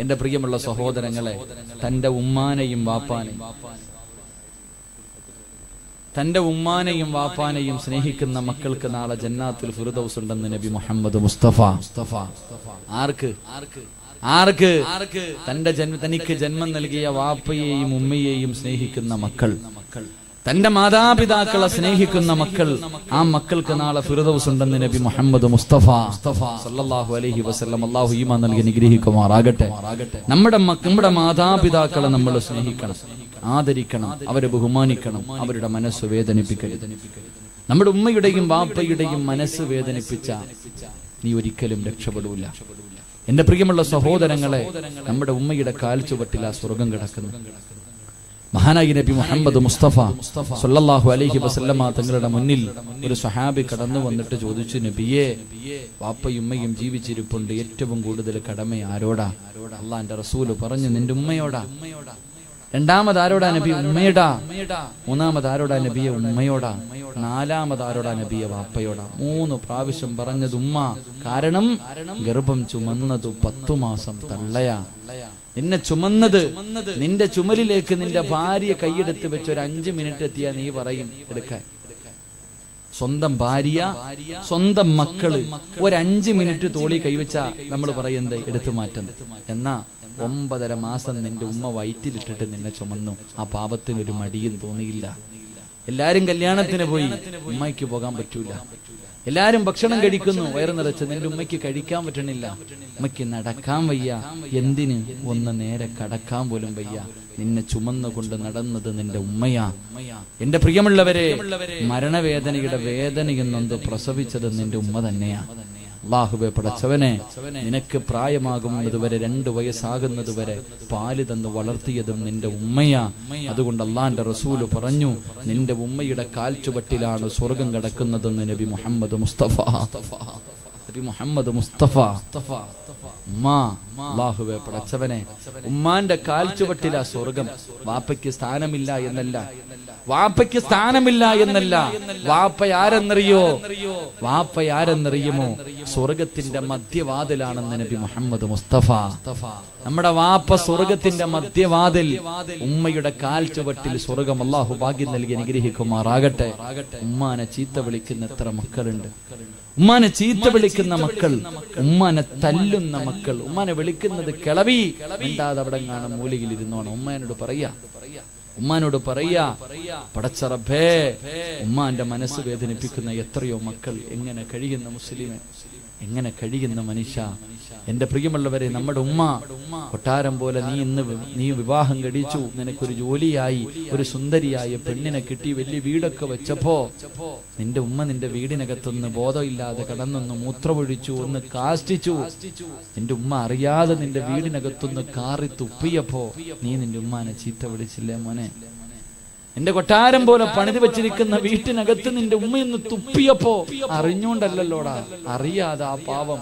എന്റെ പ്രിയമുള്ള സഹോദരങ്ങളെ തന്റെ ഉമ്മാനെയും വാപ്പാനെയും. തന്റെ ഉമ്മാനെയും വാപ്പാനെയും സ്നേഹിക്കുന്ന മക്കൾക്ക് നാളെ ജന്നാത്തിൽ ഫിറുദൌസ് ഉണ്ടെന്ന് നബി മുഹമ്മദ് മുസ്തഫ. മുസ്തഫ ആർക്ക്? ആർക്ക്? തന്റെ ജന്മ തനിക്ക് ജന്മം നൽകിയ വാപ്പയെയും ഉമ്മയെയും സ്നേഹിക്കുന്ന മക്കൾ. തന്റെ മാതാപിതാക്കളെ സ്നേഹിക്കുന്ന മക്കൾ ആ മക്കൾക്ക് നാളെ ഫിറുദൌസ് ഉണ്ടെന്ന് നബി മുഹമ്മദ് മുസ്തഫ സല്ലല്ലാഹു അലൈഹി വസല്ലം അല്ലാഹു ഈമാൻ നൽകി നിഗ്രഹിക്കുമാറാകട്ടെ നമ്മുടെ നമ്മുടെ മാതാപിതാക്കളെ നമ്മൾ സ്നേഹിക്കണം ആദരിക്കണം അവരെ ബഹുമാനിക്കണം അവരുടെ മനസ്സ് വേദനിപ്പിക്കരുത്. നമ്മുടെ ഉമ്മയുടെയും വാപ്പയുടെയും മനസ്സ് വേദനിപ്പിച്ച നീ ഒരിക്കലും രക്ഷപ്പെടൂല. എന്റെ പ്രിയമുള്ള സഹോദരങ്ങളെ നമ്മുടെ ഉമ്മയുടെ കാൽച്ചുവട്ടിൽ ആ സ്വർഗം കിടക്കുന്നു മഹാനായി നബി മുഹമ്മദ് മുസ്തഫ സല്ലല്ലാഹു അലഹി വസല്ലമ തങ്ങളുടെ മുന്നിൽ ഒരു സഹാബി കടന്നു വന്നിട്ട് ചോദിച്ചു നബിയെ വാപ്പയും ഉമ്മയും ജീവിച്ചിരിപ്പുണ്ട്. ഏറ്റവും കൂടുതൽ കടമ ആരോടാ? അള്ളാന്റെ റസൂൽ പറഞ്ഞു നിന്റെ ഉമ്മയോടാ. രണ്ടാമത് ആരോടാ നബി ഉമ്മയോടാ? മൂന്നാമത് ആരോടാ നബിയെ ഉമ്മയോടാ? നാലാമത് ആരോടാ നബിയെ വാപ്പയോടാ? മൂന്ന് പ്രാവശ്യം പറഞ്ഞത് ഉമ്മ. കാരണം ഗർഭം ചുമന്നതു പത്തു മാസം തള്ളയാ. നിന്നെ ചുമന്നത് നിന്റെ ചുമലിലേക്ക് നിന്റെ ഭാര്യ കൈയെടുത്ത് വെച്ച് ഒരു അഞ്ചു മിനിറ്റ് എത്തിയാ നീ പറയും എടുക്കാൻ. സ്വന്തം ഭാര്യ സ്വന്തം മക്കൾ ഒരു അഞ്ചു മിനിറ്റ് തോളി കൈവച്ച നമ്മൾ പറയുന്നത് എടുത്തു മാറ്റുന്നത്. എന്നാ ഒമ്പതര മാസം നിന്റെ ഉമ്മ വയറ്റിലിട്ടിട്ട് നിന്നെ ചുമന്നു. ആ പാപത്തിനൊരു മടിയും തോന്നിയില്ല. എല്ലാരും കല്യാണത്തിന് പോയി. ഉമ്മയ്ക്ക് പോകാൻ പറ്റൂല. എല്ലാരും ഭക്ഷണം കഴിക്കുന്നു. വയറ് നിറച്ച് നിന്റെ ഉമ്മയ്ക്ക് കഴിക്കാൻ പറ്റണില്ല. ഉമ്മയ്ക്ക് നടക്കാൻ വയ്യ. എന്തിന്? ഒന്ന് നേരെ കടക്കാൻ പോലും വയ്യ. നിന്നെ ചുമന്നുകൊണ്ട് നടന്നത് നിന്റെ ഉമ്മയാ. എന്റെ പ്രിയമുള്ളവരെ മരണവേദനയുടെ വേദനയെന്നൊന്ന് പ്രസവിച്ചത് നിന്റെ ഉമ്മ തന്നെയാ. അള്ളാഹുബെ പടച്ചവനെ നിനക്ക് പ്രായമാകുന്നത് വരെ രണ്ട് വയസ്സാകുന്നത് വരെ പാൽ തന്ന് വളർത്തിയതും നിന്റെ ഉമ്മയാ. അതുകൊണ്ട് അള്ളാന്റെ റസൂൽ പറഞ്ഞു നിന്റെ ഉമ്മയുടെ കാൽച്ചുവട്ടിലാണ് സ്വർഗം കിടക്കുന്നതെന്ന് നബി മുഹമ്മദ് മുസ്തഫ. നബി മുഹമ്മദ് മുസ്തഫ. ഉമ്മ അള്ളാഹുവെ പടച്ചവനെ ഉമ്മാന്റെ കാൽച്ചുവട്ടിലാ സ്വർഗം. വാപ്പയ്ക്ക് സ്ഥാനമില്ല എന്നല്ല. വാപ്പയ്ക്ക് സ്ഥാനമില്ല എന്നല്ല. വാപ്പ ആരെന്നറിയോ? വാപ്പ ആരെന്നറിയുമോ? സ്വർഗത്തിന്റെ മധ്യവാതിലാണെന്ന് നബി മുഹമ്മദ് മുസ്തഫ. നമ്മുടെ വാപ്പ സ്വർഗത്തിന്റെ മധ്യവാതിൽ ഉമ്മയുടെ കാൽ ചുവട്ടിൽ സ്വർഗം അള്ളാഹു ഭാഗ്യം നൽകി അനുഗ്രഹിക്കുമാറാകട്ടെ. ഉമ്മാനെ ചീത്ത വിളിക്കുന്ന എത്ര മക്കളുണ്ട്. ഉമ്മാനെ ചീത്ത വിളിക്കുന്ന മക്കൾ ഉമ്മാനെ തല്ലുന്ന മക്കൾ ഉമ്മാനെ വിളിക്കുന്നത് കിളവി. മിണ്ടാതെ അവിടെ കാണാൻ മൂലയിൽ ഇരുന്നോണം. ഉമ്മാനോട് പറയാ ഉമ്മാനോട് പറയാ പടച്ചറബേ ഉമ്മാന്റെ മനസ്സ് വേദനിപ്പിക്കുന്ന എത്രയോ മക്കൾ എങ്ങനെ കഴിയുന്ന മുസ്ലിമെ? എങ്ങനെ കഴിയുന്ന മനുഷ്യ? എന്റെ പ്രിയമുള്ളവരെ നമ്മുടെ ഉമ്മ കൊട്ടാരം പോലെ നീ ഇന്ന് നീ വിവാഹം കഴിച്ചു. നിനക്കൊരു ജോലിയായി ഒരു സുന്ദരിയായ പെണ്ണിനെ കിട്ടി വലിയ വീടൊക്കെ വെച്ചപ്പോ നിന്റെ ഉമ്മ നിന്റെ വീടിനകത്തൊന്ന് ബോധമില്ലാതെ കടന്നൊന്ന് മൂത്രമൊഴിച്ചു ഒന്ന് കാഷ്ടിച്ചു. നിന്റെ ഉമ്മ അറിയാതെ നിന്റെ വീടിനകത്തൊന്ന് കാറി തുപ്പിയപ്പോ നീ നിന്റെ ഉമ്മാനെ ചീത്ത വിളിച്ചില്ലേ മോനെ? നിന്റെ കൊട്ടാരം പോലെ പണിത് വെച്ചിരിക്കുന്ന വീട്ടിനകത്ത് നിന്റെ ഉമ്മയൊന്ന് തുപ്പിയപ്പോ അറിഞ്ഞോണ്ടല്ലോടാ അറിയാതെ ആ പാവം.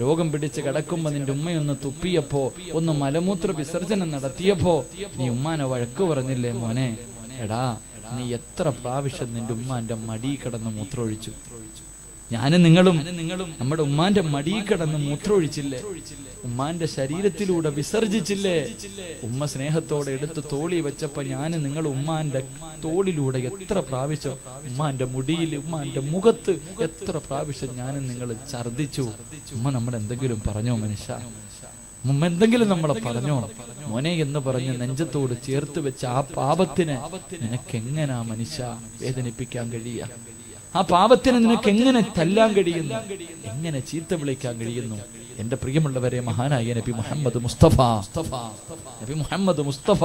രോഗം പിടിച്ച് കിടക്കുമ്പോ നിന്റെ ഉമ്മയൊന്ന് തുപ്പിയപ്പോ ഒന്ന് മലമൂത്ര വിസർജനം നടത്തിയപ്പോ നീ ഉമ്മാനെ വഴക്ക് പറഞ്ഞില്ലേ മോനെ? എടാ നീ എത്ര പ്രാവശ്യം നിന്റെ ഉമ്മാന്റെ മടി കിടന്ന് മൂത്രമൊഴിച്ചു. ഞാനും നിങ്ങളും നമ്മുടെ ഉമ്മാന്റെ മടിയിൽ കിടന്ന് മൂത്രമൊഴിച്ചില്ലേ? ഉമ്മാന്റെ ശരീരത്തിലൂടെ വിസർജിച്ചില്ലേ? ഉമ്മ സ്നേഹത്തോടെ എടുത്ത് തോളി വെച്ചപ്പോ ഞാൻ നിങ്ങൾ ഉമ്മാന്റെ തോളിലൂടെ എത്ര പ്രാവശ്യം ഉമ്മാന്റെ മുടിയിൽ ഉമ്മാന്റെ മുഖത്ത് എത്ര പ്രാവശ്യം ഞാനും നിങ്ങൾ ഛർദിച്ചു ഉമ്മ നമ്മൾ എന്തെങ്കിലും പറഞ്ഞോ മനുഷ്യ? ഉമ്മ എന്തെങ്കിലും നമ്മളെ പറഞ്ഞോ? മോനെ എന്ന് പറഞ്ഞ് നെഞ്ചത്തോട് ചേർത്ത് വെച്ച ആ പാപത്തിന് നിനക്കെങ്ങനാ മനുഷ്യ വേദനിപ്പിക്കാൻ കഴിയുക ആ പാപത്തിന് നിനക്ക് എങ്ങനെ തല്ലാൻ കഴിയുന്നു? എങ്ങനെ ചീത്ത വിളിക്കാൻ കഴിയുന്നു? എന്റെ പ്രിയമുള്ളവരെ മഹാനായ നബി മുഹമ്മദ് മുസ്തഫ. നബി മുഹമ്മദ് മുസ്തഫ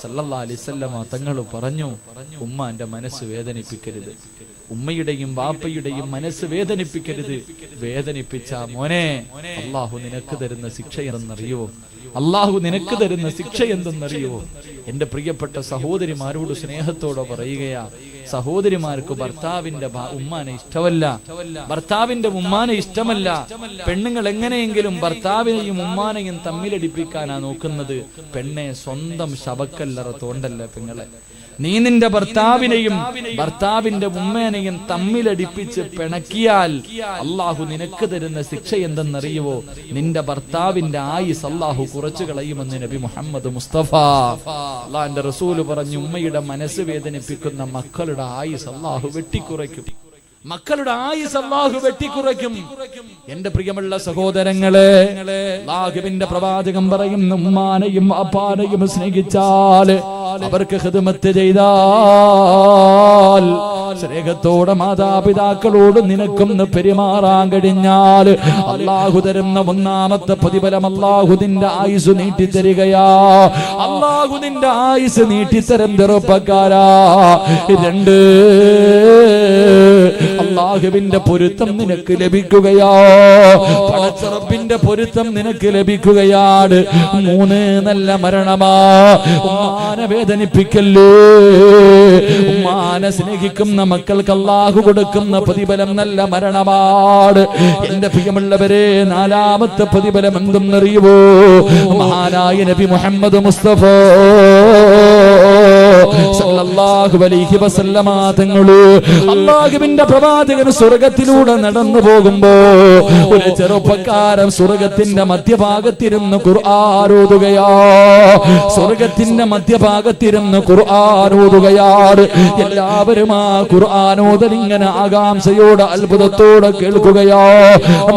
സല്ലല്ലാഹു അലൈഹി വസല്ലമ തങ്ങൾ പറഞ്ഞു ഉമ്മ എന്റെ മനസ്സ് വേദനിപ്പിക്കരുത്. ഉമ്മയുടെയും വാപ്പയുടെയും മനസ്സ് വേദനിപ്പിക്കരുത്. വേദനിപ്പിച്ച മോനെ അള്ളാഹു നിനക്ക് തരുന്ന ശിക്ഷ എന്തെന്നറിയോ അള്ളാഹു നിനക്ക് തരുന്ന ശിക്ഷ എന്തെന്നറിയോ എന്റെ പ്രിയപ്പെട്ട സഹോദരിമാരോട് സ്നേഹത്തോടെ പറയുകയാ സഹോദരിമാർക്ക് ഭർത്താവിന്റെ ഉമ്മാനെ ഇഷ്ടമല്ല. ഭർത്താവിന്റെ ഉമ്മാനെ ഇഷ്ടമല്ല. പെണ്ണുങ്ങൾ എങ്ങനെയെങ്കിലും ഭർത്താവിനെയും ഉമ്മാനെയും തമ്മിലടിപ്പിക്കാനാ നോക്കുന്നത്. പെണ്ണെ സ്വന്തം ശബക്കല്ലറ തോണ്ടല്ല പെങ്ങളെ? നീ നിന്റെ ഭർത്താവിനെയും ഭർത്താവിന്റെ ഉമ്മേനെയും തമ്മിലടിപ്പിച്ച് പിണക്കിയാൽ അള്ളാഹു നിനക്ക് തരുന്ന ശിക്ഷ എന്തെന്നറിയുവോ? നിന്റെ ഭർത്താവിന്റെ ആയുസ് അള്ളാഹു കുറച്ചു കളയുമെന്ന് നബി മുഹമ്മദ് മുസ്തഫ. അള്ളാന്റെ റസൂൽ പറഞ്ഞു ഉമ്മയുടെ മനസ്സ് വേദനിപ്പിക്കുന്ന മക്കളുടെ ആയുസ് അള്ളാഹു വെട്ടിക്കുറയ്ക്കും. മക്കളുടെ ആയുസ് അള്ളാഹു വെട്ടിക്കുറയ്ക്കും എന്റെ പ്രിയമുള്ള സഹോദരങ്ങളെ ലാഹുവിന്റെ പ്രവാചകം പറയുന്നു ഉമ്മാനെയും അപ്പാനെയും സ്നേഹിച്ചാൽ അവർക്ക് ഹിദമത്ത് ചെയ്താൽ സ്നേഹത്തോടെ മാതാപിതാക്കളോട് നിനക്കൊന്ന് പെരുമാറാൻ കഴിഞ്ഞാൽ അള്ളാഹു തരുന്ന ഒന്നാമത്തെ പ്രതിഫലം അള്ളാഹു നിന്റെ ആയുസ് നീട്ടിത്തരികയാ. അള്ളാഹു നിന്റെ ആയുസ് നീട്ടിത്തരം ചെറുപ്പക്കാരാ. രണ്ട് അള്ളാഹുവിന്റെ പൊരുത്തം നിനക്ക് ലഭിക്കുകയോ. പടച്ചറപ്പിന്റെ പൊരുത്തം നിനക്ക് ലഭിക്കുകയാണ്. മൂന്ന് നല്ല മരണമാ. ഉമ്മാനെ വേദനിപ്പിക്കല്ലേ? ഉമ്മാനെ മക്കൾക്ക് അള്ളാഹു കൊടുക്കുന്ന പ്രതിഫലം നല്ല മരണമാണ്. എന്റെ പ്രിയമുള്ളവരെ നാലാമത്തെ പ്രതിഫലം എന്തെന്നറിയുവോ? മഹാനായ നബി മുഹമ്മദ് മുസ്തഫ. അള്ളാഹുവിന്റെ പ്രവാചകൻ സ്വർഗത്തിലൂടെ നടന്നു പോകുമ്പോ ഒരു ചെറുപ്പക്കാരൻ സ്വർഗത്തിന്റെ മധ്യഭാഗത്തിരുന്ന് ഖുർആാനോതുകയാ സ്വർഗത്തിന്റെ മധ്യഭാഗത്തിരുന്ന് ഖുർആാനോതുകയാണ് എല്ലാവരും ആ ഖുർആാനോദൽ ഇങ്ങനെ ആകാംക്ഷയോടെ അത്ഭുതത്തോടെ കേൾക്കുകയാ.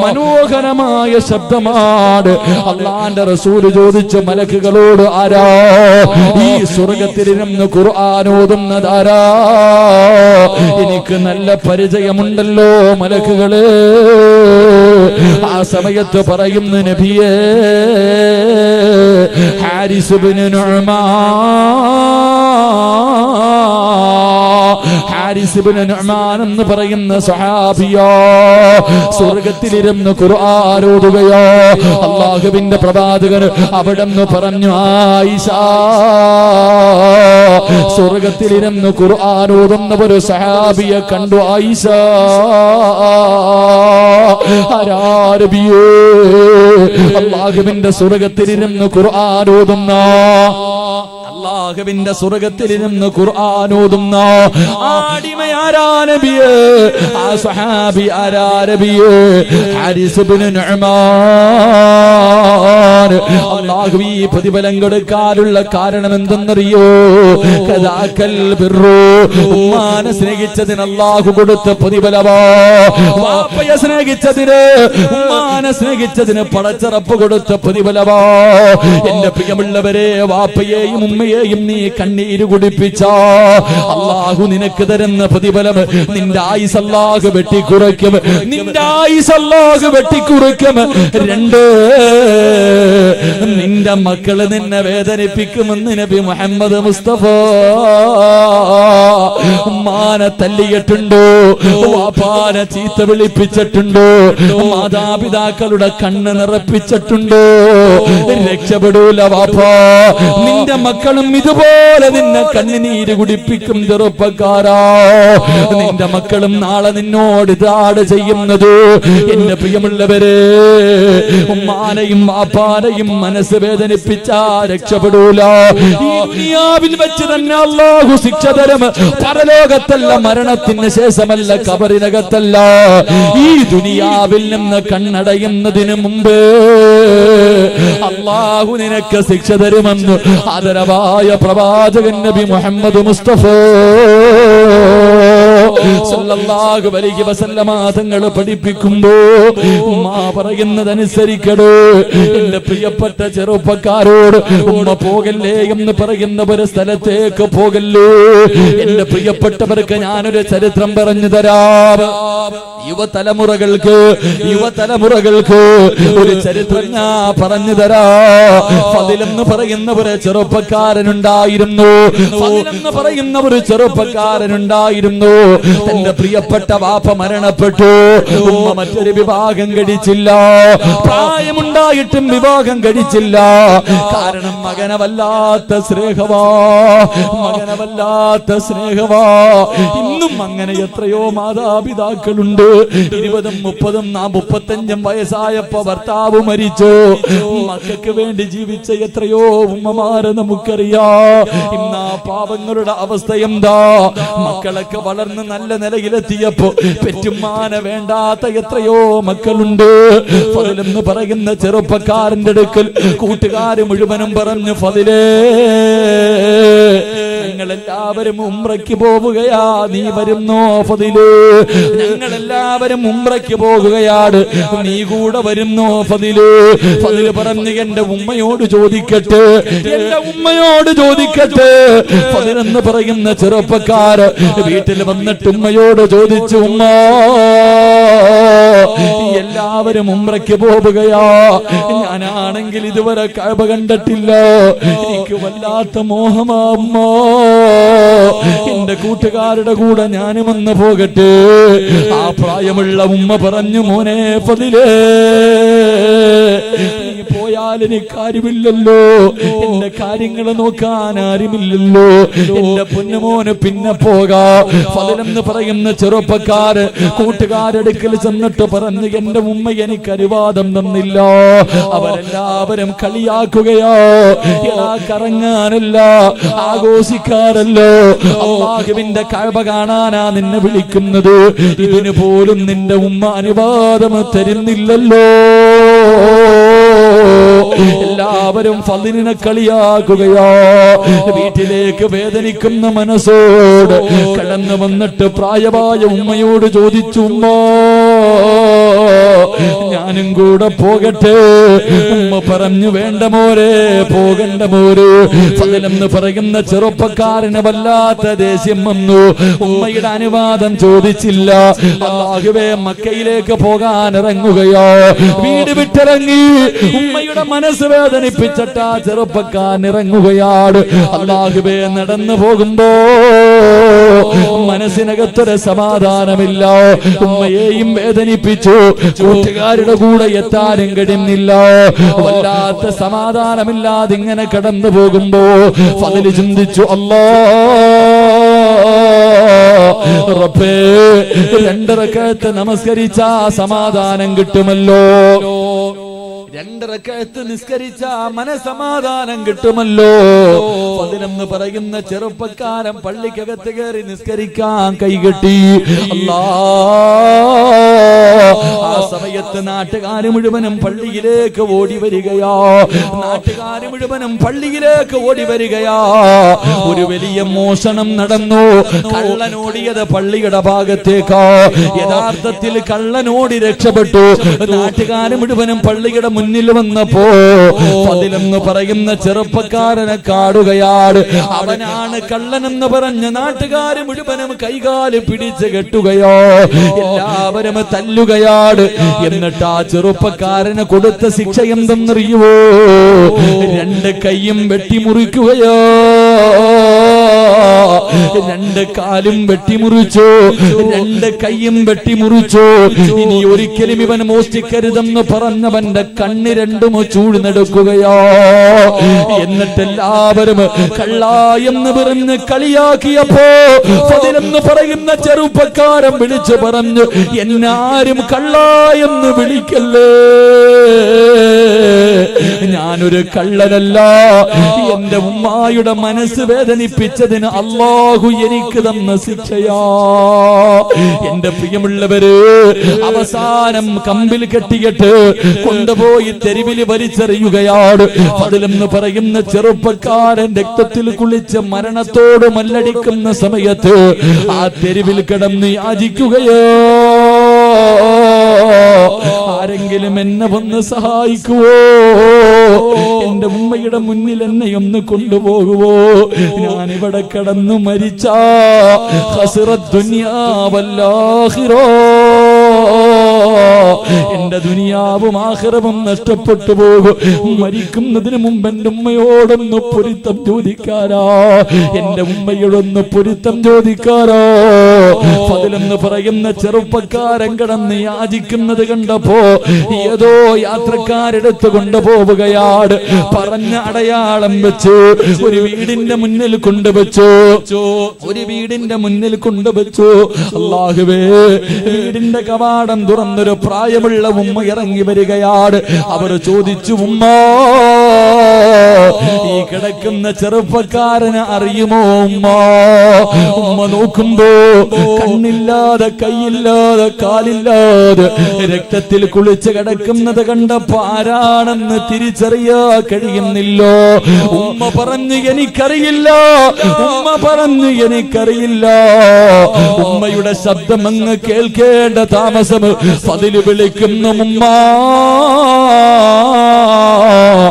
മനോഹരമായ ശബ്ദമാണ്. അള്ളാന്റെ റസൂൽ ചോദിച്ച മലക്കുകളോട് ആരാ? ഈ സ്വർഗത്തിലിരുന്ന് ഖുർആാനോതുന്നതാരാ എനിക്ക് നല്ല പരിചയമുണ്ടല്ലോ മലക്കുകൾ. ആ സമയത്ത് പറയുന്ന നബിയേ ഹാരിസുബിന് നുഅ്മാൻ എന്ന് പറയുന്ന സഹാബിയോ സ്വർഗത്തിലിരുന്ന് ഖുർആാനോതുകയോ അള്ളാഹുവിന്റെ പ്രവാചകൻ അവിടെ പറഞ്ഞു ആയിഷ സ്വർഗത്തിലിരുന്ന് ഖുർആാനോതുന്ന ഒരു സഹാബിയെ കണ്ടു ആയിഷ ആരാരബിയേ? അള്ളാഹുവിന്റെ സ്വർഗത്തിലിരുന്ന് ഖുർആാനോതുന്ന. അള്ളാഹുവിന്റെ സ്വർഗത്തിലിരുന്ന് ഖുർആാനോതുന്ന. ആടിമയാരാനബിയേ ആ സഹാബി ആരാരബിയേ? ഹാരിസുബിന് നുഅ്മാൻ. അള്ളാഹു ഈ പ്രതിഫലം കൊടുക്കാനുള്ള കാരണം എന്തെന്നറിയോ കഥാക്കൽ ബിർറു ഉമ്മാനെ സ്നേഹിച്ചതിന് അള്ളാഹു കൊടുത്ത പ്രതിഫലമോ. വാപ്പയെ സ്നേഹിച്ചതിന് ഉമ്മാനെ സ്നേഹിച്ചതിന് പടച്ചറപ്പ് കൊടുത്ത പ്രതിഫലമോ. എന്റെ പ്രിയമുള്ളവരെ വാപ്പയെയും ഉമ്മയെയും നീ കണ്ണീര് കുടിപ്പിച്ച. അള്ളാഹു നിനക്ക് തരുന്ന പ്രതിഫലം നിന്റെ ആയുസ് അല്ലാഹു വെട്ടിക്കുറയ്ക്കും. നിന്റെ ആയുസ് അല്ലാഹു വെട്ടിക്കുറയ്ക്കും. രണ്ട് നിന്റെ മക്കൾ നിന്നെ വേദനിപ്പിക്കുമെന്ന് നബി മുഹമ്മദ് മുസ്തഫ മാന തല്ലിയിട്ടുണ്ടോ വാപ്പാനെ ചീത്ത വിളിപ്പിച്ചിട്ടുണ്ടോ മാതാപിതാക്കളുടെ കണ്ണ് നിറപ്പിച്ചിട്ടുണ്ടോ. രക്ഷപ്പെടൂല വാപ്പാ നിന്റെ മക്കളും ഇതുപോലെ നിന്നെ കണ്ണുനീര് കുടിപ്പിക്കും ചെറുപ്പക്കാരാ. നിന്റെ മക്കളും നാളെ നിന്നോട് ഇതാട് ചെയ്യുന്നത് എന്റെ പ്രിയമുള്ളവരെ ഉമ്മാനെയും വാപ്പാനെയും മനസ്സ് വേദനിപ്പിച്ചാ രക്ഷപ്പെടൂല. ദുനിയാവിൽ വെച്ച് തന്നെ അള്ളാഹു ശിക്ഷ തരും. പരലോകത്തല്ല മരണത്തിന് ശേഷമല്ല കബറിനകത്തല്ല ഈ ദുനിയാവിൽ നിന്ന് കണ്ണടയുന്നതിന് മുമ്പ് അള്ളാഹു നിനക്ക് ശിക്ഷ തരുമെന്ന് ആദരവായ പ്രവാചകൻ നബി മുഹമ്മദ് മുസ്തഫ സല്ലല്ലാഹു അലൈഹി വസല്ലമ തങ്ങൾ പഠിപ്പിക്കുമ്പോ ഉമ്മ പറയുന്നതനുസരിക്കടോ. എന്റെ പ്രിയപ്പെട്ട ചെറുപ്പക്കാരോട് ഉമ്മ പോകല്ലേ എന്ന് പറയുന്ന ഒരു സ്ഥലത്തേക്ക് പോകല്ലേ. എന്റെ പ്രിയപ്പെട്ടവർക്ക് ഞാനൊരു ചരിത്രം പറഞ്ഞു തരാം. യുവതലമുറകൾക്ക് യുവതലമുറകൾക്ക് ഒരു ചരിത്രം ഞാൻ പറഞ്ഞു തരാ. ഫതിലെന്ന് പറയുന്ന ഒരു ചെറുപ്പക്കാരനുണ്ടായിരുന്നു. ഫതിലെന്ന് പറയുന്ന ഒരു ചെറുപ്പക്കാരനുണ്ടായിരുന്നു. തന്റെ പ്രിയപ്പെട്ട വാപ്പ മരണപ്പെട്ടു. ഉമ്മ മറ്റൊരു വിവാഹം കഴിച്ചില്ല. പ്രായമുണ്ടായിട്ടും വിവാഹം കഴിച്ചില്ല. കാരണം മകനെ വല്ലാത്ത സ്നേഹവാ. മകനെ വല്ലാത്ത സ്നേഹവാ. ഇന്നും അങ്ങനെ എത്രയോ മാതാപിതാക്കളുണ്ട്. ഇരുപതും മുപ്പതും നാ മുപ്പത്തഞ്ചും വയസ്സായപ്പോ ഭർത്താവ് മരിച്ചു. മക്കൾക്ക് വേണ്ടി ജീവിച്ച എത്രയോ ഉമ്മമാരെ നമുക്കറിയാം. ഇന്നാ ആ പാവങ്ങളുടെ അവസ്ഥ എന്താ? മക്കളൊക്കെ വളർന്ന് നല്ല നിലയിലെത്തിയപ്പോ പെറ്റുമാന വേണ്ടാത്ത എത്രയോ മക്കളുണ്ട്. ഫതിലെന്ന് പറയുന്ന ചെറുപ്പക്കാരന്റെ അടുക്കൽ കൂട്ടുകാര് മുഴുവനും പറഞ്ഞു ഫതിലേ ഞങ്ങളെല്ലാവരും ഉമ്രയ്ക്ക് പോവുകയാ. നീ വരുന്നോ ഫതിൽ? ഞങ്ങളെല്ലാവരും ഉമ്രയ്ക്ക് പോകുകയാണ് നീ കൂടെ വരുന്നോ ഫതിലേ? ഫതിൽ പറഞ്ഞു എന്റെ ഉമ്മയോട് ചോദിക്കട്ടെ. എന്റെ ഉമ്മയോട് ചോദിക്കട്ടെ. ഫതിലെന്ന് പറയുന്ന ചെറുപ്പക്കാര് വീട്ടിൽ വന്നിട്ട് ഉമ്മയോട് ചോദിച്ചു ഉമ്മ. എല്ലാവരും ഉമ്രയ്ക്ക് പോവുകയാ. ഞാനാണെങ്കിൽ ഇതുവരെ കഴപ കണ്ടിട്ടില്ല. എനിക്ക് വല്ലാത്ത മോഹമാ അമ്മ. എന്റെ കൂട്ടുകാരുടെ കൂടെ ഞാനും വന്ന് പോകട്ടെ. ആ പ്രായമുള്ള ഉമ്മ പറഞ്ഞു മോനെ പതിലേ. നീ പോയാൽ എനിക്ക് ആരുമില്ലല്ലോ എന്റെ കാര്യങ്ങൾ നോക്കാൻ ആരുമില്ലല്ലോ. എന്റെ പൊന്നുമോന് പിന്നെ പോകാ. ഫതിലെന്ന് പറയുന്ന ചെറുപ്പക്കാര് കൂട്ടുകാരെടുക്കൽ ചെന്നിട്ട് പറഞ്ഞു എന്റെ ഉമ്മ എനിക്ക് അനുവാദം തന്നില്ല. അവരെല്ലാവരും കളിയാക്കുകയോ. കറങ്ങാനല്ല. ആഘോഷിക്കാറല്ലോ അള്ളാഹുവിന്റെ കഴവ കാണാനാ നിന്നെ വിളിക്കുന്നത്. ഇതിന് പോലും നിന്റെ ഉമ്മ അനുവാദം തരുന്നില്ലല്ലോ. എല്ലാവരും ഫലിനെ കളിയാക്കുകയോ. വീട്ടിലേക്ക് വേദനിക്കുന്ന മനസ്സോട് കടന്നു വന്നിട്ട് പ്രായമായ ഉമ്മയോട് ചോദിച്ചു ഉമ്മ ഞാനും കൂടെ പോകട്ടെ. ഉമ്മ പറഞ്ഞു വേണ്ട മോരെ പോകണ്ട മോര്. ഫതിലെന്ന് പറയുന്ന ചെറുപ്പക്കാരന് വല്ലാത്ത ദേഷ്യം വന്നു. ഉമ്മയുടെ അനുവാദം ചോദിച്ചില്ല. അല്ലാഹുവേ മക്കയിലേക്ക് പോകാൻ ഇറങ്ങുകയോ. വീട് വിട്ടിറങ്ങി. ഉമ്മയുടെ മനസ്സ് വേദനിപ്പിച്ചിട്ട് ചെറുപ്പക്കാരൻ ഇറങ്ങുകയാണ്. അല്ലാഹുവേ നടന്നു പോകുമ്പോ മനസ്സിനകത്തൊരു സമാധാനമില്ല. ഉമ്മയെയും വേദനിപ്പിച്ചു. കൂട്ടുകാരുടെ കൂടെ എത്താനും കഴിയുന്നില്ല വല്ലാത്ത സമാധാനമില്ലാതെ ഇങ്ങനെ കടന്നു പോകുമ്പോ ഫതിൽ ചിന്തിച്ചു അല്ലോ റബ്ബേ രണ്ടരക്കഴത്ത് നമസ്കരിച്ച സമാധാനം കിട്ടുമല്ലോ. രണ്ടരക്കഴത്ത് നിസ്കരിച്ച മനസമാധാനം കിട്ടുമല്ലോ. അതിനെന്ന് പറയുന്ന ചെറുപ്പക്കാരൻ പള്ളിക്കകത്ത് കയറി നിസ്കരിക്കാൻ കൈകെട്ടി അല്ലാ. ആ സമയത്ത് നാട്ടുകാര് മുഴുവനും പള്ളിയിലേക്ക് ഓടി വരികയാ. നാട്ടുകാര് മുഴുവനും പള്ളിയിലേക്ക് ഓടി വരികയാ. ഒരു വലിയ മോഷണം നടന്നു. കള്ളനോടിയത് പള്ളിയുടെ ഭാഗത്തേക്കോ. യഥാർത്ഥത്തിൽ കള്ളനോടി രക്ഷപ്പെട്ടു. നാട്ടുകാര് മുഴുവനും പള്ളിയുടെ മുന്നിൽ വന്നപ്പോ അതിലെന്ന് പറയുന്ന ചെറുപ്പക്കാരനെ കാടുകയാണ് അവനാണ് കള്ളനെന്ന് പറഞ്ഞ് നാട്ടുകാര് മുഴുവനും കൈകാൽ പിടിച്ച് കെട്ടുകയോ. എല്ലാവരും തല്ലുകയാണ് എന്നിട്ട് ആ ചെറുപ്പക്കാരന് കൊടുത്ത ശിക്ഷ എന്തെന്നറിയുവോ? രണ്ട് കൈയും വെട്ടിമുറിക്കുകയോ. രണ്ട് കാലും വെട്ടിമുറിച്ചു രണ്ട് കൈയും വെട്ടിമുറിച്ചു ഇനി ഒരിക്കലും ഇവൻ മോഷ്ടിക്കരുതെന്ന് പറഞ്ഞവന്റെ കണ്ണ് രണ്ടും ചൂഴ്ന്നെടുക്കുകയോ. എന്നിട്ട് എല്ലാവരും കള്ളായെന്ന് പറഞ്ഞ് കളിയാക്കിയപ്പോ പതിനെന്ന് പറയുന്ന ചെറുപ്പക്കാരൻ വിളിച്ചു പറഞ്ഞു എന്നാരും കള്ളായെന്ന് വിളിക്കല്ലേ? ഞാനൊരു കള്ളനല്ല. എന്റെ ഉമ്മായുടെ മനസ്സ് വേദനിപ്പിച്ചതിന് അള്ളാഹു എനിക്ക് തന്ന ശിക്ഷയാ. എന്റെ പ്രിയമുള്ളവര് അവസാനം കമ്പിൽ കെട്ടിയിട്ട് കൊണ്ടുപോയി തെരുവിൽ വലിച്ചെറിയുകയാണ്. അതിലെന്ന് പറയുന്ന ചെറുപ്പക്കാരൻ രക്തത്തിൽ കുളിച്ച് മരണത്തോട് മല്ലടിക്കുന്ന സമയത്ത് ആ തെരുവിൽ കിടന്ന് യാചിക്കുകയോ. ആരെങ്കിലും എന്നെ വന്ന് സഹായിക്കുവോ? എന്റെ ഉമ്മയുടെ മുന്നിൽ എന്നെ ഒന്ന് കൊണ്ടുപോകുവോ? ഞാൻ ഇവിടെ കിടന്നു മരിച്ച ഹസിറ ദുനിയാവല്ലാഹിറോ എന്റെ ദുനിയാവും ആഹ്റവും നഷ്ടപ്പെട്ടു പോകും. മരിക്കുന്നതിന് മുമ്പ് എന്റെ ഉമ്മയോടൊന്ന് പൊരുത്തം ചോദിക്കാരോ. എന്റെ ഉമ്മയോടൊന്ന് പൊരുത്തം ചോദിക്കാരോ. ഫതിലെന്ന് പറയുന്ന ചെറുപ്പക്കാരൻ കിടന്ന് യാചിക്കുന്നത് കണ്ടപ്പോ ഏതോ യാത്രക്കാരെടുത്ത് കൊണ്ടുപോവുകയാണ് പറഞ്ഞ അടയാളം വെച്ചു ഒരു വീടിന്റെ മുന്നിൽ കൊണ്ടുവച്ചു ഒരു വീടിന്റെ മുന്നിൽ കൊണ്ടുവച്ചു അള്ളാഹുവേ വീടിന്റെ കവാടം തുറന്നൊരു പ്രായമുള്ള ഉമ്മ ഇറങ്ങി വരികയാണ്. അവർ ചോദിച്ചു ഉമ്മ കിടക്കുന്ന ചെറുപ്പക്കാരന് അറിയുമോ ഉമ്മ? ഉമ്മ നോക്കുമ്പോ കണ്ണില്ലാതെ കൈയില്ലാതെ കാലില്ലാതെ രക്തത്തിൽ കുളിച്ച് കിടക്കുന്നത് കണ്ടപ്പോ ആരാണെന്ന് തിരിച്ചറിയാ കഴിയുന്നില്ലോ? ഉമ്മ പറഞ്ഞു എനിക്കറിയില്ല. ഉമ്മ പറഞ്ഞു എനിക്കറിയില്ല. ഉമ്മയുടെ ശബ്ദം അങ്ങ് കേൾക്കേണ്ട താമസം പതിൽ വിളിക്കുന്നു ഉമ്മ.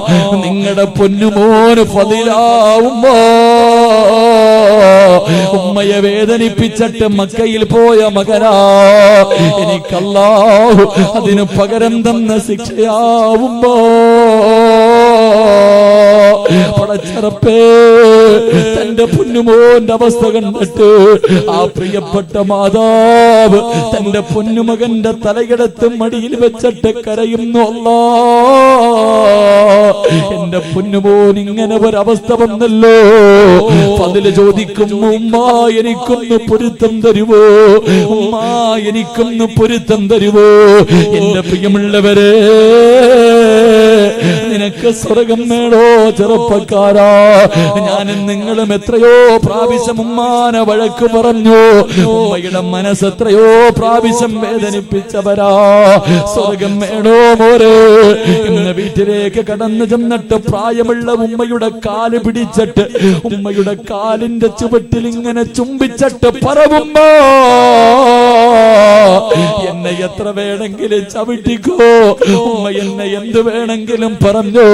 നിങ്ങളുടെ പൊന്നുമോന് ഉമ്മയെ വേദനിപ്പിച്ചിട്ട് മക്കയിൽ പോയ മകനാ. എനിക്കല്ലാഹു അതിനു പകരം തന്ന ശിക്ഷയാവുമ്പോ തന്റെ പൊന്നുമോന്റെ അവസ്ഥ കണ്ടിട്ട് ആ പ്രിയപ്പെട്ട മാതാവ് തന്റെ പൊന്നുമകന്റെ തലയിടത്ത് മടിയിൽ വെച്ചിട്ട് കരയുന്നു അല്ലാ എന്റെ പൊന്നുമോൻ ഇങ്ങനെ ഒരവസ്ഥ വന്നല്ലോ. അതിൽ ചോദിക്കും ഉമ്മ എനിക്കൊന്ന് പൊരുത്തം തരുവോ? ഉമ്മ എനിക്കൊന്ന് പൊരുത്തം തരുവോ? എന്റെ പ്രിയമുള്ളവരെ നിനക്ക് സ്വർഗം വേണോ ചെറുപ്പക്കാരാ. ഞാനും നിങ്ങളും എത്രയോ പ്രാവശ്യം ഉമ്മാന വഴക്ക് പറഞ്ഞു. ഉമ്മയുടെ മനസ്സ് എത്രയോ പ്രാവശ്യം വേദനിപ്പിച്ചവരാ. സ്വർഗം വേണോ മോരെ. ഇന്ന് വീട്ടിലേക്ക് കടന്നു ചെന്നിട്ട് പ്രായമുള്ള ഉമ്മയുടെ കാൽ പിടിച്ചിട്ട് ഉമ്മയുടെ കാലിന്റെ ചുവട്ടിൽ ഇങ്ങനെ ചുംബിച്ചിട്ട് പറവുമ്പ എന്നെ എത്ര വേണമെങ്കിലും ചവിട്ടിക്കോ. ഉമ്മ എന്നെ എന്ത് വേണമെങ്കിലും പറഞ്ഞു.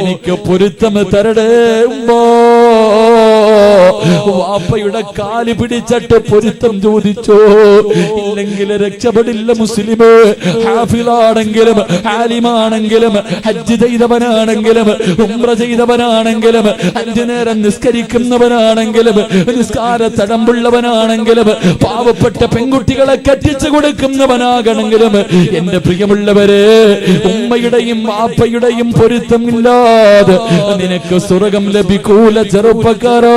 എനിക്ക് പൊരുത്തം തരടേ ഉമ്മോ. വാപ്പയുടെ കാൽ പിടിച്ചിട്ട് പൊരുത്തം ചോദിച്ചോ? ഇല്ലെങ്കിൽ രക്ഷപ്പെടില്ല മുസ്ലിമ്. ഹാഫിളാണെങ്കിലും ഹാലിമാണെങ്കിലും ഹജ്ജ് ചെയ്തവനാണെങ്കിലും ഉംറ ചെയ്തവനാണെങ്കിലും അഞ്ചു നേരം നിസ്കരിക്കുന്നവനാണെങ്കിലും നിസ്കാര തടമ്പുള്ളവനാണെങ്കിലും പാവപ്പെട്ട പെൺകുട്ടികളെ കറ്റിച്ചു കൊടുക്കുന്നവനാകണമെങ്കിലും എന്റെ പ്രിയമുള്ളവരെ ഉമ്മയുടെയും വാപ്പയുടെയും പൊരുത്തമില്ലാതെ നിനക്ക് സ്വർഗം ലഭിക്കൂല ചെറുപ്പക്കാരോ?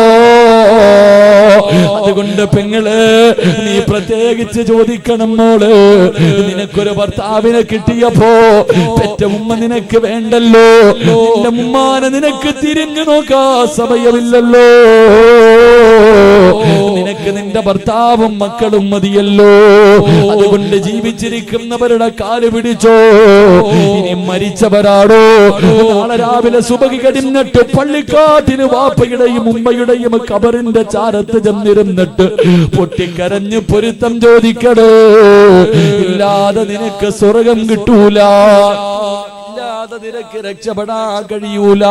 അതുകൊണ്ട് പെങ്ങൾ നീ പ്രത്യേകിച്ച് ചോദിക്കണം മോൾ. നിനക്കൊരു ഭർത്താവിനെ കിട്ടിയപ്പോ പെറ്റ ഉമ്മ നിനക്ക് വേണ്ടല്ലോ. നിന്റെ ഉമ്മാനെ നിനക്ക് തിരിഞ്ഞു നോക്കാ സമയമില്ലല്ലോ. നിനക്ക് നിന്റെ ഭർത്താവും മക്കളും മതിയല്ലോ. അതുകൊണ്ട് ജീവിച്ചിരിക്കുന്നവരുടെ കാൽ പിടിച്ചോ. ഇനി മരിച്ചവരാടോ. നാളെ രാവിലെ സുബകി കടിഞ്ഞിട്ട് പള്ളിക്കാട്ടിന് വാപ്പയുടെയും ഉമ്മയുടെയും കബറിന്റെ ചാരത്ത് ചെന്നിരുന്നിട്ട് പൊട്ടിക്കരഞ്ഞ് പൊരുത്തം ചോദിക്കടോ. ഇല്ലാതെ നിനക്ക് സ്വർഗം കിട്ടൂല. ഇല്ലാതെ നിനക്ക് രക്ഷപ്പെടാൻ കഴിയൂല.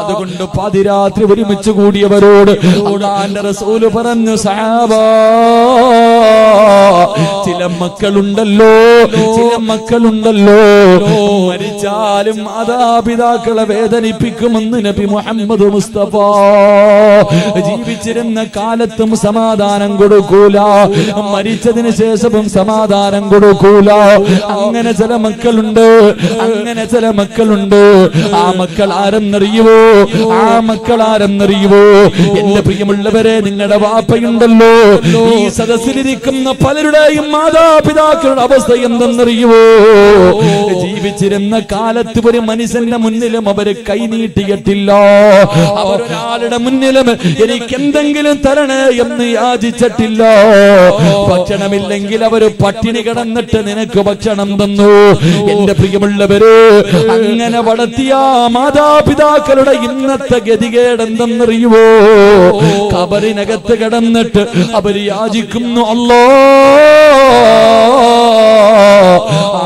അതുകൊണ്ട് പാതിരാത്രി ഒരുമിച്ച് കൂടിയവരോട് അള്ളാന്റെ റസൂൽ പറഞ്ഞു സഹാബ ചില മക്കളുണ്ടല്ലോ ചില മക്കളുണ്ടല്ലോ. മരിച്ചാലും മാതാപിതാക്കളെ വേദനിപ്പിക്കുമെന്ന് നബി മുഹമ്മദ് മുസ്തഫ. ജീവിച്ചിരുന്ന കാലത്തും സമാധാനം കൊടുക്കൂല. മരിച്ചതിന് ശേഷവും സമാധാനം കൊടുക്കൂല. അങ്ങനെ ചില മക്കളുണ്ട് അങ്ങനെ ചില മക്കളുണ്ട്. ആ മക്കൾ ആരെന്നറിയുവോ? ആ മക്കൾ ആരെന്നറിയുവോ? എന്റെ പ്രിയമുള്ളവരെ നിങ്ങളുടെ വാപ്പയുണ്ടല്ലോ. ഈ സദസ്സിലിരിക്കുന്ന പലരുടെയും മാതാപിതാക്കളുടെ അവസ്ഥ എന്തെന്നറിയുമോ ജീവിച്ചിരുന്ന കാലത്ത് ഒരു മനുഷ്യന്റെ മുന്നിലും അവർ കൈനീട്ടിയിട്ടില്ല അവരൊരാളുടെ മുന്നിലും എനിക്ക് എന്തെങ്കിലും തരണേ എന്ന് യാചിച്ചിട്ടില്ല. ഭക്ഷണമില്ലെങ്കിൽ അവർ പട്ടിണി കിടന്നിട്ട് നിനക്ക് ഭക്ഷണം തന്നു. എന്റെ പ്രിയമുള്ളവര് അങ്ങനെ വളർത്തിയ മാതാപിതാക്കളുടെ ഇന്നത്തെ ഗതികേട് എന്തെന്നറിയുമോ കബറിനകത്ത് കിടന്നിട്ട് അവർ യാചിക്കുന്നു അല്ലോ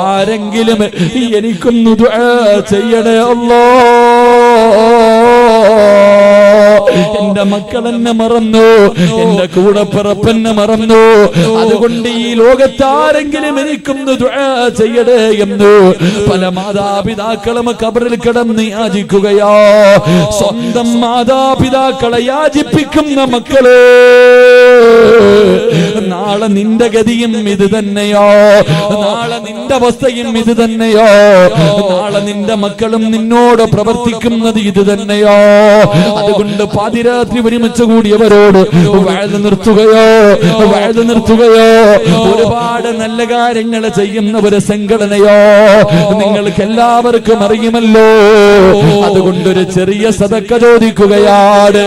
ആരെങ്കിലും എനിക്കൊന്നു ചെയ്യണേ അല്ലോ എന്റെ മക്കൾ എന്നെ മറന്നു. എന്റെ കൂടെ പിറപ്പെന്നെ മറന്നു. അതുകൊണ്ട് ഈ ലോകത്താരെങ്കിലും എനിക്കും ചെയ്യടേ എന്ന് പല മാതാപിതാക്കളും കബറിൽ കിടന്ന് യാചിക്കുകയോ. സ്വന്തം മാതാപിതാക്കളെ യാചിപ്പിക്കുന്ന മക്കൾ നാളെ നിന്റെ ഗതിയും ഇത് തന്നെയോ. നാളെ നിന്റെ അവസ്ഥയും ഇത് തന്നെയോ. നാളെ നിന്റെ മക്കളും നിന്നോട് പ്രവർത്തിക്കുന്നത് ഇത് തന്നെയോ. അതുകൊണ്ട് പാതിരാത്രി ഒരുമിച്ച് കൂടിയവരോട് വഴുത് നിർത്തുകയോ വഴുത് നിർത്തുകയോ ഒരുപാട് നല്ല കാര്യങ്ങൾ ചെയ്യുന്ന ഒരു സംഘടനയോ നിങ്ങൾക്ക് എല്ലാവർക്കും അറിയുമല്ലോ. അതുകൊണ്ടൊരു ചെറിയ സതക്ക ചോദിക്കുകയാണ്.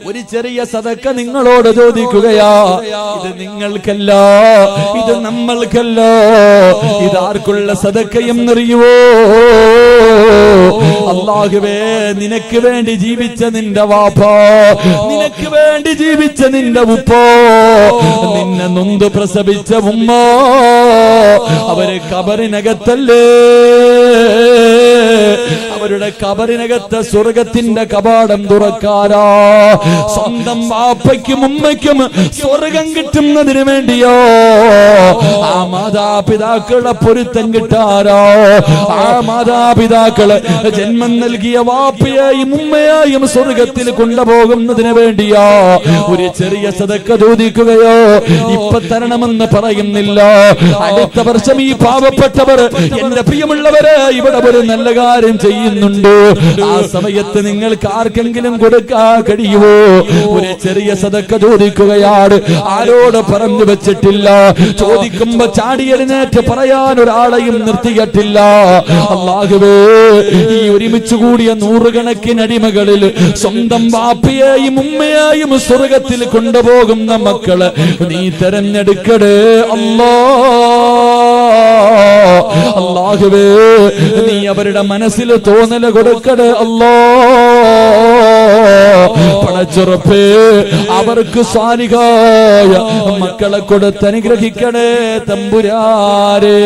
ഒരു ചെറിയ സതക്ക നിങ്ങളോട് ചോദിക്കുകയാ. ഇത് നിങ്ങൾക്കല്ല. ഇത് നമ്മൾക്കല്ല. ഇത് ആർക്കുള്ള നിറയുവോ അള്ളാഹുവേ നിനക്ക് വേണ്ടി ജീവിച്ച നിന്റെ വാപ്പ നിനക്ക് വേണ്ടി ജീവിച്ച നിന്റെ ഉപ്പോ നിന്നെ നൊന്ത് പ്രസവിച്ച ഉമ്മ അവർ കബറിനകത്തല്ലേ അവരുടെ കബറിനകത്ത് സ്വർഗത്തിന്റെ കപാടം തുറക്കാരാ സ്വന്തം വാപ്പയ്ക്കും ഉമ്മയ്ക്കും സ്വർഗം കിട്ടുന്നതിന് വേണ്ടിയോ? ആ മാതാപിതാക്കളുടെ പൊരുത്തം കിട്ടാരോ ആ മാതാപിതാക്കൾ ജന്മം നൽകിയ വാപ്പയായും ഉമ്മയായും സ്വർഗത്തിൽ കൊണ്ടുപോകുന്നതിന് വേണ്ടിയോ. ഒരു ചെറിയ സതക്ക ചോദിക്കുകയോ ഇപ്പൊ തരണമെന്ന് പറയുന്നില്ല. അടുത്ത വർഷം ഈ പാവപ്പെട്ടവർ എന്റെ പ്രിയമുള്ളവര് ഇവിടെ ഒരു നല്ല കാര്യം ചെയ്യുന്നുണ്ട് ആ സമയത്ത് നിങ്ങൾക്ക് ആർക്കെങ്കിലും കൊടുക്കാൻ കഴിയുമോ? ഒരു ചെറിയ സതക്ക ചോദിക്കുകയാണ്. ആരോട് പറഞ്ഞു വെച്ചിട്ടില്ല? ചോദിക്കുമ്പോ ചാടിയെഴുന്നേറ്റ് പറയാൻ ഒരാളെയും നിർത്തിയിട്ടില്ല. അല്ലാഹുവേ ഈ ഒരുമിച്ച് കൂടിയ നൂറുകണക്കിന് അടിമകളിൽ സ്വന്തം വാപ്പയെയും ഉമ്മയെയും സ്വർഗത്തിൽ കൊണ്ടുപോകുന്ന മക്കൾ നീ തെരഞ്ഞെടുക്കടേ അല്ലാ. അള്ളാഹുവേ നീ അവരുടെ മനസ്സിൽ തോന്നൽ കൊടുക്കണേ അല്ലോ പടച്ചുറപ്പേ അവർക്ക് സ്വാനികായ മക്കളെ കൊടുത്ത് അനുഗ്രഹിക്കണേ തമ്പുരാരേ